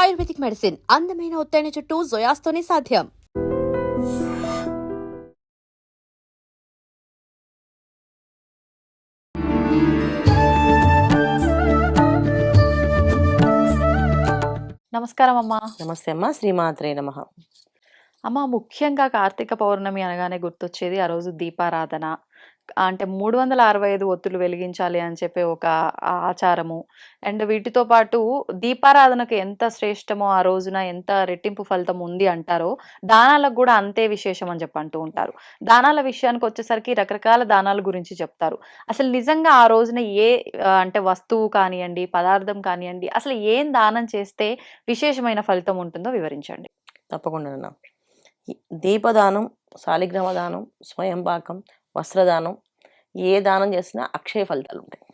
Ayurvedic medicine అందమైన ఒత్తైన చుట్టూ జొయాస్తోనే సాధ్యం. నమస్కారం అమ్మా. నమస్తే అమ్మ. శ్రీమాత్రే నమ. అమ్మ ముఖ్యంగా కార్తీక పౌర్ణమి అనగానే గుర్తొచ్చేది ఆ రోజు దీపారాధన. అంటే మూడు వందల అరవై ఐదు ఒత్తులు వెలిగించాలి అని చెప్పే ఒక ఆచారము. అండ్ వీటితో పాటు దీపారాధనకు ఎంత శ్రేష్టమో ఆ రోజున ఎంత రెట్టింపు ఫలితం ఉంది అంటారో దానాలకు కూడా అంతే విశేషం అని చెప్పి అంటూ ఉంటారు. దానాల విషయానికి వచ్చేసరికి రకరకాల దానాల గురించి చెప్తారు. అసలు నిజంగా ఆ రోజున ఏ అంటే వస్తువు కానివ్వండి పదార్థం కానివ్వండి అసలు ఏం దానం చేస్తే విశేషమైన ఫలితం ఉంటుందో వివరించండి. తప్పకుండా దీపదానం శాలిగ్రామ దానం స్వయం పాకం వస్త్రదానం ఏ దానం చేసినా అక్షయ ఫలితాలు ఉంటాయి.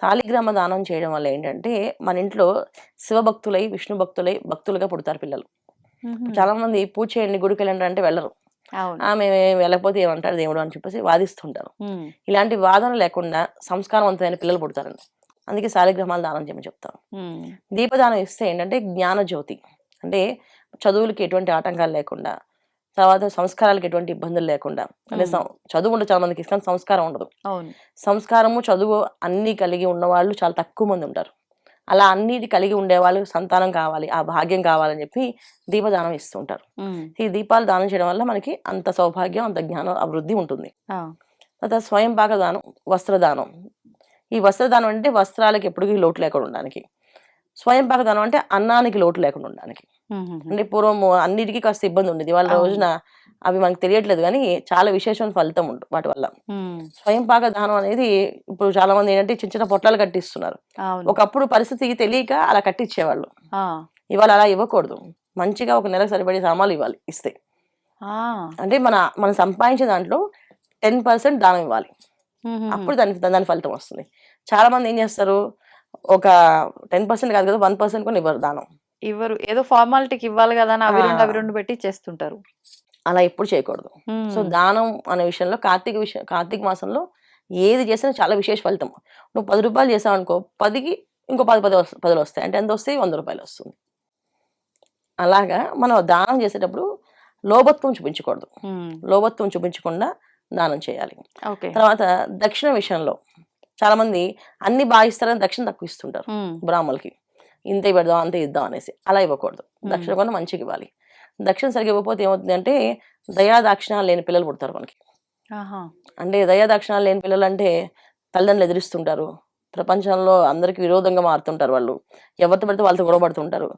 శాలిగ్రామ దానం చేయడం వల్ల ఏంటంటే మన ఇంట్లో శివభక్తులై విష్ణు భక్తులై భక్తులుగా పుడతారు పిల్లలు. చాలా మంది పూజ చేయండి గుడికి వెళ్ళండి అంటే వెళ్ళరు. ఆమె వెళ్ళకపోతే ఏమంటారు దేవుడు అని చెప్పేసి వాదిస్తుంటారు. ఇలాంటి వాదన లేకుండా సంస్కారవంతమైన పిల్లలు పుడతారండి. అందుకే శాలిగ్రామాలు దానం చేయమని చెప్తాం ఉమ్, దీపదానం ఇస్తే ఏంటంటే జ్ఞాన జ్యోతి అంటే చదువులకి ఎటువంటి ఆటంకాలు లేకుండా తర్వాత సంస్కారాలకు ఎటువంటి ఇబ్బందులు లేకుండా అంటే చదువు ఉండదు చాలా మందికి కానీ సంస్కారం ఉండదు. సంస్కారము చదువు అన్నీ కలిగి ఉన్నవాళ్ళు చాలా తక్కువ మంది ఉంటారు. అలా అన్నిటి కలిగి ఉండే వాళ్ళు సంతానం కావాలి ఆ భాగ్యం కావాలని చెప్పి దీపదానం ఇస్తూ ఉంటారు. ఉమ్, ఈ దీపాలు దానం చేయడం వల్ల మనకి అంత సౌభాగ్యం అంత జ్ఞానం అభివృద్ధి ఉంటుంది. తర్వాత స్వయం పాక దానం వస్త్రదానం. ఈ వస్త్రదానం అంటే వస్త్రాలకి ఎప్పటికీ లోటు లేకుండా ఉండడానికి. స్వయం పాక దానం అంటే అన్నానికి లోటు లేకుండా ఉండడానికి. అంటే పూర్వం అన్నిటికీ కాస్త ఇబ్బంది ఉండేది. వాళ్ళ. రోజున అవి మనకు తెలియట్లేదు కానీ చాలా విశేషమైన ఫలితం ఉంటుంది వాటి వల్ల. స్వయం పాక దానం అనేది ఇప్పుడు చాలా మంది ఏంటంటే చిన్న చిన్న పొట్లాలు కట్టిస్తున్నారు. ఒకప్పుడు పరిస్థితి తెలియక అలా కట్టించేవాళ్ళు ఇవాళ అలా ఇవ్వకూడదు. మంచిగా ఒక నెలకు సరిపడే సామాన్లు ఇవ్వాలి ఇస్తే. అంటే మన మనం సంపాదించే దాంట్లో టెన్ పర్సెంట్ దానం ఇవ్వాలి. అప్పుడు దాని దాని ఫలితం వస్తుంది. చాలా మంది ఏం చేస్తారు? ఒక టెన్ పర్సెంట్ కాదు కదా వన్ పర్సెంట్ కూడా ఇవ్వరు దానం. ఇవ్వరు. ఏదో ఫార్మాలిటీకి ఇవ్వాలి కదా అని అవి రెండు. అవి రెండు పెట్టి చేస్తుంటారు అలా ఎప్పుడు చేయకూడదు. సో దానం అనే విషయంలో కార్తీక విషయం కార్తీక మాసంలో ఏది చేసినా చాలా విశేష ఫలితం. నువ్వు పది రూపాయలు చేసావు అనుకో పదికి ఇంకో పది పది పదులు వస్తాయి. అంటే ఎంత వస్తాయి? వంద రూపాయలు వస్తుంది. అలాగా మనం దానం చేసేటప్పుడు లోభత్వం చూపించకూడదు. లోభత్వం చూపించకుండా దానం చేయాలి. ఓకే. తర్వాత దక్షిణ విషయంలో చాలా మంది అన్ని బాగా ఇస్తారని దక్షిణ తక్కువ ఇస్తుంటారు బ్రాహ్మణులకి. ఇంతే పెడదాం అంతే ఇద్దాం అనేసి. అలా ఇవ్వకూడదు. దక్షిణ కొన్న మంచిగా ఇవ్వాలి. దక్షిణ సరిగ్గా ఇవ్వకపోతే ఏమవుతుంది అంటే దయా దాక్షిణాలు లేని పిల్లలు పుడతారు మనకి. అంటే దయా దాక్షిణాలు లేని పిల్లలు అంటే తల్లిదండ్రులు ఎదిరిస్తుంటారు. ప్రపంచంలో అందరికి విరోధంగా మారుతుంటారు వాళ్ళు. ఎవరితో పడితే వాళ్ళతో గొడవ పడుతుంటారు.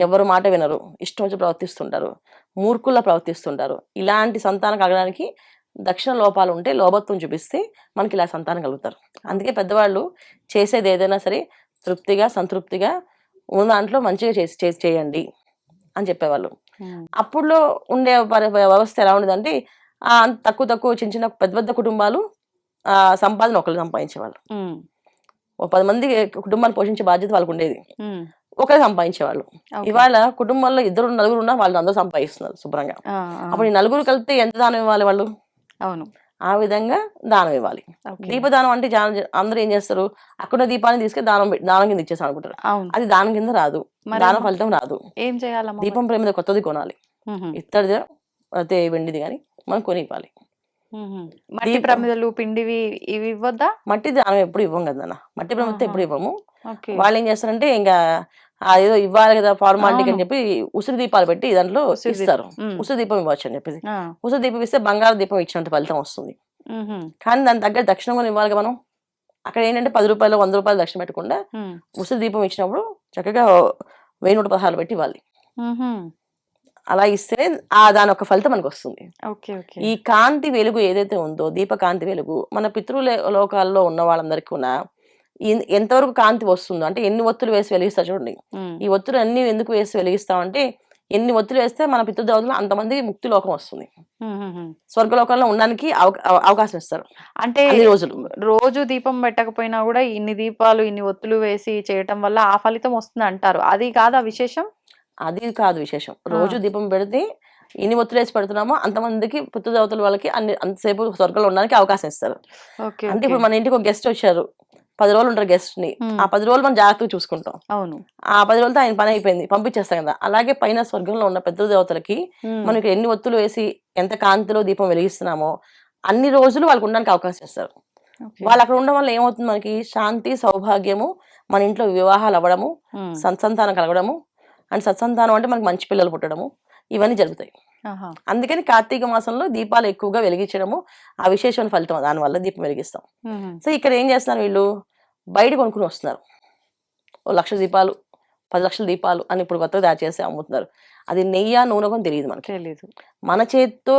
ఎవరు మాట వినరు. ఇష్టం వచ్చి ప్రవర్తిస్తుంటారు. మూర్ఖుల్లా ప్రవర్తిస్తుంటారు. ఇలాంటి సంతానం కలగడానికి దక్షిణ లోపాలు ఉంటే లోభత్వం చూపిస్తే మనకి ఇలా సంతానం కలుగుతారు. అందుకే పెద్దవాళ్ళు చేసేది ఏదైనా సరే తృప్తిగా సంతృప్తిగా ఉన్న దాంట్లో మంచిగా చేసి చేసి చేయండి అని చెప్పేవాళ్ళు. అప్పుడులో ఉండే వ్యవస్థ ఎలా ఉండేదంటే తక్కువ తక్కువ చిన్న చిన్న పెద్ద పెద్ద కుటుంబాలు ఆ, సంపాదన ఒకరు సంపాదించేవాళ్ళు. ఓ పది మంది కుటుంబాన్ని పోషించే బాధ్యత వాళ్ళకు ఉండేది. ఒకరే సంపాదించేవాళ్ళు. ఇవాళ కుటుంబంలో ఇద్దరు నలుగురు ఉన్నా వాళ్ళు అందరూ సంపాదిస్తున్నారు శుభ్రంగా. అప్పుడు ఈ నలుగురు కలిపితే ఎంత దానం ఇవ్వాలి వాళ్ళు? అవును. ఆ విధంగా దానం ఇవ్వాలి. దీపదానం అంటే అందరూ ఏం చేస్తారు? అక్కడ దాన్ని తీసుకెళ్ళి దానం దానం కింద ఇచ్చేసాను అనుకుంటారు. అది దానం కింద రాదు. దానం? ఫలితం రాదు. ఏం చేయాలమ్మా దీపం ప్రేమ కొత్తది కొనాలి. ఇత్తడిది అయితే వెండిది కానీ మనం కొని ఇవ్వాలి. మట్టి ప్రమిదలు పిండివి ఇవి ఇవ్వద్దా? మట్టి దానం ఎప్పుడు ఇవ్వం కదా మట్టి ప్రమిత ఆహా. ఎప్పుడు ఇవ్వము. వాళ్ళు ఏం చేస్తారంటే ఇంకా ఏదో ఇవ్వాలి కదా ఫార్మాలిటీ అని. చెప్పి ఉసిరి దీపాలు పెట్టి దాంట్లో. ఇస్తారు. ఉసిరి దీపం ఇవ్వచ్చు అని చెప్పేసి. ఉసిరి దీపం ఇస్తే బంగారు దీపం ఇచ్చినంత ఫలితం వస్తుంది. కానీ దాని దగ్గర దక్షిణం కూడా ఇవ్వాలి మనం. అక్కడ ఏంటంటే పది రూపాయలు వంద రూపాయలు దక్షిణ పెట్టకుండా ఉసిరి దీపం ఇచ్చినప్పుడు చక్కగా వెయ్యి నూట పదహారు పెట్టి ఇవ్వాలి. అలా ఇస్తే ఆ దాని ఒక ఫలితం మనకు వస్తుంది. ఈ కాంతి వెలుగు ఏదైతే ఉందో దీప కాంతి వెలుగు మన పితృ లోకాల్లో ఉన్న వాళ్ళందరికీ కూడా ఎంతవరకు కాంతి వస్తుందో అంటే ఎన్ని ఒత్తులు వేసి వెలిగిస్తారు చూడండి. ఈ ఒత్తులు అన్ని ఎందుకు వేసి వెలిగిస్తామంటే ఎన్ని ఒత్తులు వేస్తే మన పితృదేవతలు అంతమంది ముక్తి లోకం వస్తుంది. స్వర్గలోకంలో ఉండడానికి అవక- అవ- అవకాశం ఇస్తారు. అంటే రోజులు. రోజు దీపం పెట్టకపోయినా కూడా ఇన్ని దీపాలు ఇన్ని ఒత్తులు వేసి చేయటం వల్ల ఆ ఫలితం వస్తుంది అంటారు. అది కాదా విశేషం? అది కాదు విశేషం. రోజు దీపం పెడితే ఎన్ని ఒత్తులు వేసి పెడుతున్నామో అంతమందికి పితృదేవతల వాళ్ళకి అన్ని అంతసేపు స్వర్గంలో ఉండడానికి అవకాశం ఇస్తారు. అంటే ఇప్పుడు మన ఇంటికి ఒక గెస్ట్ వచ్చారు. పది రోజులు ఉంటారు గెస్ట్ని. ఆ పది రోజులు మనం జాగ్రత్తగా చూసుకుంటాం. అవును. ఆ పది రోజులతో ఆయన పని అయిపోయింది. పంపించేస్తాం కదా. అలాగే పైన స్వర్గంలో ఉన్న పెద్ద దేవతలకి మనకి ఎన్ని ఒత్తులు వేసి ఎంత కాంతిలో దీపం వెలిగిస్తున్నామో అన్ని రోజులు వాళ్ళకి ఉండడానికి అవకాశం ఇస్తారు. వాళ్ళు అక్కడ ఉండడం వల్ల ఏమవుతుంది మనకి? శాంతి సౌభాగ్యము మన ఇంట్లో వివాహాలు అవ్వడము సత్సంతానం కలగడము అండ్ సత్సంతానం అంటే మనకి మంచి పిల్లలు పుట్టడము ఇవన్నీ జరుగుతాయి. అందుకని కార్తీక మాసంలో దీపాలు ఎక్కువగా వెలిగించడము ఆ విశేషమైన ఫలితం. దానివల్ల దీపం వెలిగిస్తాం. సో ఇక్కడ ఏం చేస్తున్నారు వీళ్ళు? బయట కొనుక్కుని వస్తున్నారు. ఓ లక్ష దీపాలు పది లక్షల దీపాలు అని ఇప్పుడు కొత్తగా తయారు చేసి అమ్ముతున్నారు. అది నెయ్యి నూనె కొని తెలియదు మనకి. తెలీదు. మన చేత్తో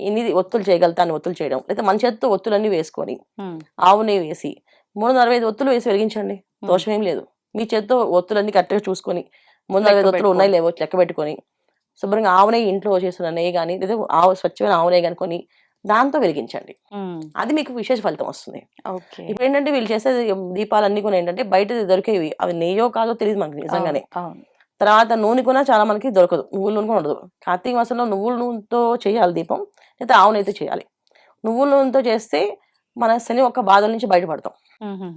ఎన్ని ఒత్తులు చేయగలుగుతా అని ఒత్తులు చేయడం. లేదా మన చేత్తో ఒత్తులన్నీ వేసుకొని ఆవు నెయ్యి వేసి మూడు వందల అరవై ఐదు ఒత్తులు వేసి వెలిగించండి. దోషం ఏం లేదు. మీ చేత్తో ఒత్తులన్నీ కరెక్ట్గా చూసుకొని మూడు వందల అరవై ఒత్తులు ఉన్నాయి లేవో లెక్క పెట్టుకొని శుభ్రంగా ఆవు నెయ్యి ఇంట్లో చేసిన నెయ్యి కానీ లేదా ఆవు స్వచ్ఛమైన ఆవు నెయ్యి కనుకొని దాంతో వెలిగించండి. అది మీకు విశేష ఫలితం వస్తుంది. ఓకే. ఇప్పుడు ఏంటంటే వీళ్ళు చేసే దీపాలన్నీ కూడా ఏంటంటే బయట దొరికేవి. అవి నెయ్యో కాదో తెలియదు మనకి నిజంగానే. తర్వాత నూనె కూడా చాలా మనకి దొరకదు. నువ్వుల నూనె కూడా ఉండదు. కార్తీక మాసంలో నువ్వుల నూనెతో చేయాలి దీపం లేదా ఆవు నెయ్యితో చేయాలి. నువ్వుల నూనెతో చేస్తే మన శని ఒక్క బాధల నుంచి బయటపడతాం.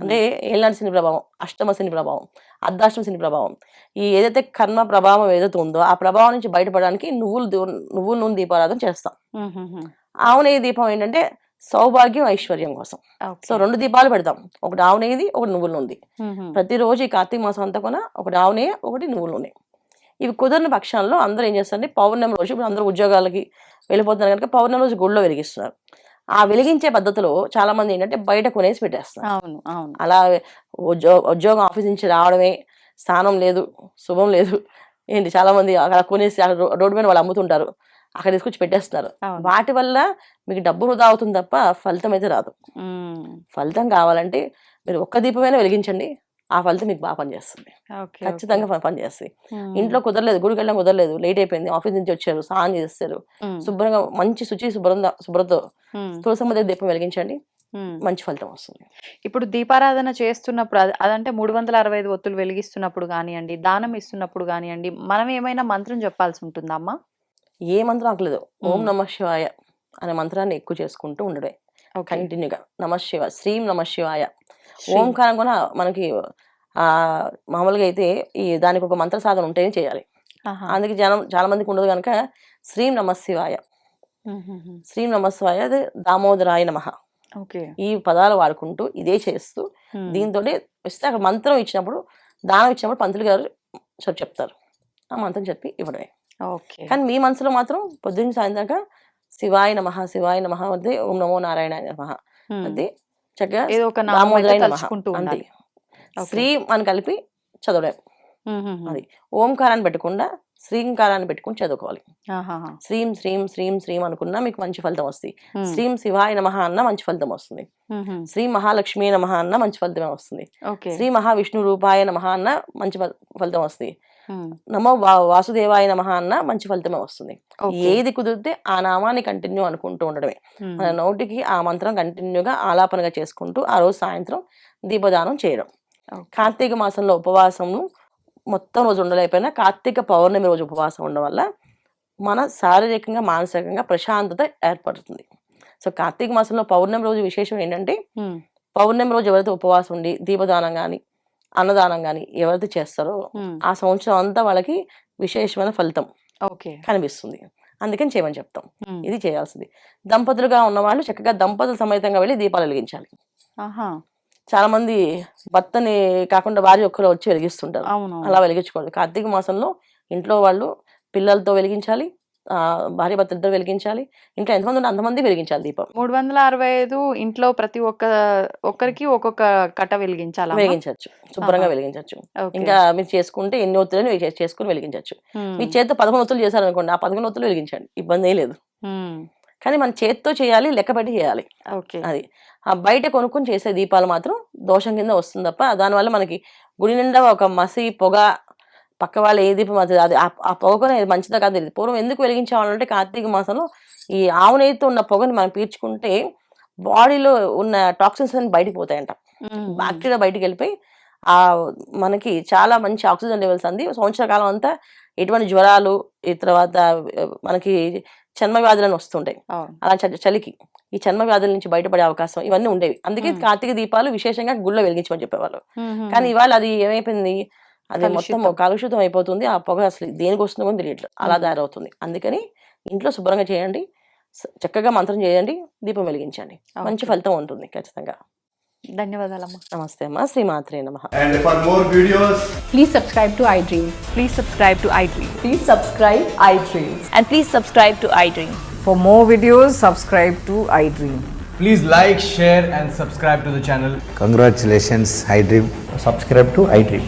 అంటే ఏళ్ళనాటి శని ప్రభావం అష్టమ శని ప్రభావం అర్ధాష్టమ శని ప్రభావం. ఈ ఏదైతే కర్మ ప్రభావం ఏదైతే ఉందో ఆ ప్రభావం నుంచి బయటపడడానికి నువ్వులు నువ్వుల నూనె దీపారాధన చేస్తాం. ఉమ్, ఉమ్, ఉమ్, ఆవు నెయ్యి దీపం ఏంటంటే సౌభాగ్యం ఐశ్వర్యం కోసం. సో రెండు దీపాలు పెడతాం. ఒకటి ఆవు నెయ్యిది ఒకటి నువ్వుల ఉమ్, ప్రతిరోజు ఈ కార్తీక మాసం అంతా కూడా ఒకటి ఆవు నెయ్యి ఒకటి నువ్వుల నూనె. ఇవి కుదరని పక్షాల్లో అందరూ ఏం చేస్తారంటే పౌర్ణమి రోజు ఇప్పుడు అందరూ ఉద్యోగాలకి వెళ్ళిపోతున్నారు కనుక పౌర్ణమి రోజు గుళ్ళో వెలిగిస్తున్నారు. ఆ వెలిగించే పద్ధతిలో చాలా మంది ఏంటంటే బయట కొనేసి పెట్టేస్తున్నారు అవును అవును. అలా ఉద్యో ఉద్యోగం ఆఫీస్ నుంచి రావడమే స్థానం లేదు శుభం లేదు. ఏంటి చాలా మంది అక్కడ కొనేసి రోడ్డు మీద వాళ్ళు అమ్ముతుంటారు. అక్కడ తీసుకొచ్చి పెట్టేస్తున్నారు. వాటి వల్ల మీకు డబ్బు వృధా అవుతుంది తప్ప ఫలితం అయితే రాదు. ఫలితం కావాలంటే మీరు ఒక్క దీపమైనా వెలిగించండి. ఆ ఫలితం మీకు బాగా పనిచేస్తుంది. ఖచ్చితంగా పని- పనిచేస్తుంది ఇంట్లో కుదరలేదు గుడికి వెళ్ళడం కుదరలేదు లేట్ అయిపోయింది ఆఫీస్ నుంచి వచ్చారు స్నానం చేస్తారు. శుభ్రంగా మంచి శుచి శుభ్రంగా శుభ్రతో తులసమ్మ దగ్గర దీపం వెలిగించండి. మంచి ఫలితం వస్తుంది. ఇప్పుడు దీపారాధన చేస్తున్నప్పుడు అది- అదంటే మూడు వందల అరవై ఐదు ఒత్తులు వెలిగిస్తున్నప్పుడు కానివ్వండి దానం ఇస్తున్నప్పుడు కానివ్వండి మనం ఏమైనా మంత్రం చెప్పాల్సి ఉంటుందా అమ్మా? ఏ మంత్రం అక్కలేదు ఓం. నమ శివాయ అనే మంత్రాన్ని ఎక్కువ చేసుకుంటూ ఉండడే కంటిన్యూగా నమ శివ శ్రీం నమ శివాయ ఓంకారం కూడా మనకి ఆ మామూలుగా అయితే ఈ దానికి ఒక మంత్ర సాధన ఉంటేనే చేయాలి. అందుకే జనం చాలా మందికి ఉండదు కనుక శ్రీం నమ శివాయ. ఉమ్, ఉమ్, ఉమ్. శ్రీం నమ శివాయ అది దామోదరాయ నమ. ఓకే. ఈ పదాలు వాడుకుంటూ ఇదే చేస్తూ దీంతో ఇస్తే అక్కడ మంత్రం ఇచ్చినప్పుడు దానం ఇచ్చినప్పుడు పంతులు గారు చెప్ చెప్తారు. ఆ మంత్రం చెప్పి ఇవ్వడమే. ఓకే. కానీ మీ మనసులో మాత్రం పొద్దున్న సాయంత్రం దాకా శివాయ నమ శివాయ నమ అదే ఓం నమో నారాయణ నమ. అదే చక్కగా ఏదో ఒక తలుచుకుంటూ అంతే. శ్రీ అని కలిపి చదవడం. అది. ఓంకారాన్ని పెట్టకుండా శ్రీంకారాన్ని పెట్టుకుని చదువుకోవాలి. శ్రీం శ్రీం శ్రీం శ్రీం అనుకున్నా మీకు మంచి ఫలితం వస్తుంది శ్రీం శివాయ నమ అన్న మంచి ఫలితం వస్తుంది. శ్రీ మహాలక్ష్మీ నమ అన్న మంచి ఫలితమే వస్తుంది శ్రీ మహావిష్ణు రూపాయ నమ అన్న మంచి ఫల- ఫలితం వస్తుంది నమో వా- వాసుదేవాయ నమ అన్న మంచి ఫలితమే వస్తుంది. ఏది కుదిరితే ఆ నామాన్ని కంటిన్యూ అనుకుంటూ ఉండడమే. మన నోటికి ఆ మంత్రం కంటిన్యూగా ఆలాపనగా చేసుకుంటూ ఆ రోజు సాయంత్రం దీపదానం చేయడం. కార్తీక మాసంలో ఉపవాసము మొత్తం రోజు ఉండలేకపోయినా కార్తీక పౌర్ణమి రోజు ఉపవాసం ఉండడం వల్ల మన శారీరకంగా మానసికంగా ప్రశాంతత ఏర్పడుతుంది. సో కార్తీక మాసంలో పౌర్ణమి రోజు విశేషం ఏంటంటే పౌర్ణమి రోజు ఎవరైతే ఉపవాసం ఉండి దీపదానం కానీ అన్నదానం కానీ ఎవరైతే చేస్తారో ఆ సంవత్సరం అంతా వాళ్ళకి విశేషమైన ఫలితం ఓకే. కనిపిస్తుంది. అందుకని చేయమని చెప్తాం. ఇది చేయాల్సింది. దంపతులుగా ఉన్న వాళ్ళు చక్కగా దంపతుల సమేతంగా వెళ్ళి దీపాలు వెలిగించాలి. చాలా మంది భర్తని కాకుండా భార్య ఒక్కరు వచ్చి వెలిగిస్తుంటారు. అలా వెలిగించకూడదు కార్తీక మాసంలో ఇంట్లో వాళ్ళు పిల్లలతో వెలిగించాలి. భార్య భర్త ఇద్దరు వెలిగించాలి. ఇంట్లో ఎంతమంది ఉంటే అంతమంది వెలిగించాలి దీపం. మూడు వందల అరవై ఐదు ఇంట్లో ప్రతి ఒక్క ఒక్కరికి ఒక్కొక్క కట్ట వెలిగించాలా వెలిగించవచ్చు శుభ్రంగా. వెలిగించవచ్చు. ఇంకా మీరు చేసుకుంటే ఎన్ని చేసి- చేసుకుని వెలిగించవచ్చు మీ చేతితో పదకొండు ఒత్తులు చేశారనుకోండి ఆ పదకొండు ఒత్తులు వెలిగించండి. ఇబ్బంది లేదు. కానీ మన చేతితో చేయాలి లెక్క పెట్టి చేయాలి. ఓకే. అది. ఆ బయట కొనుక్కొని చేసే దీపాలు మాత్రం దోషం కింద వస్తుంది తప్ప దానివల్ల మనకి గుడి నిండా ఒక మసి పొగ పక్క వాళ్ళు ఏ దీపం అది అది ఆ- ఆ పొగ మంచిదా కాదు తెలియదు పూర్వం ఎందుకు వెలిగించేవాళ్ళంటే కార్తీక మాసంలో ఈ ఆవు నెయ్యితో ఉన్న పొగని మనం పీల్చుకుంటే బాడీలో ఉన్న టాక్సిన్స్ అన్ని బయటికి పోతాయంట. బ్యాక్టీరియా బయటికి వెళ్ళిపోయి ఆ మనకి చాలా మంచి ఆక్సిజన్ లెవెల్స్ అంది. సంవత్సర కాలం అంతా ఎటువంటి జ్వరాలు ఈ తర్వాత మనకి చర్మ వ్యాధులను వస్తుంటాయి. అలా చలికి ఈ చర్మ వ్యాధుల నుంచి బయటపడే అవకాశం ఇవన్నీ ఉండేవి. అందుకే. కార్తీక దీపాలు విశేషంగా గుళ్ళో వెలిగించమని చెప్పేవాళ్ళు. కానీ ఇవాళ అది ఏమైపోయింది? అది మొత్తం కలుషితం అయిపోతుంది. ఆ పొగ అసలు దేనికి వస్తుందో తెలియట్లేదు. అలా తయారవుతుంది. అందుకని ఇంట్లో శుభ్రంగా చేయండి. చక్కగా మంత్రం చేయండి. దీపం వెలిగించండి. మంచి ఫలితం ఉంటుంది ఖచ్చితంగా. ధన్యవాదాలు అమ్మ నమస్తే అమ్మ. శ్రీమాత్రే నమ. Please subscribe to iDream please subscribe to iDream please subscribe iDream and please subscribe to iDream for more videos subscribe to iDream please like share and subscribe to channel congratulations iDream subscribe to iDream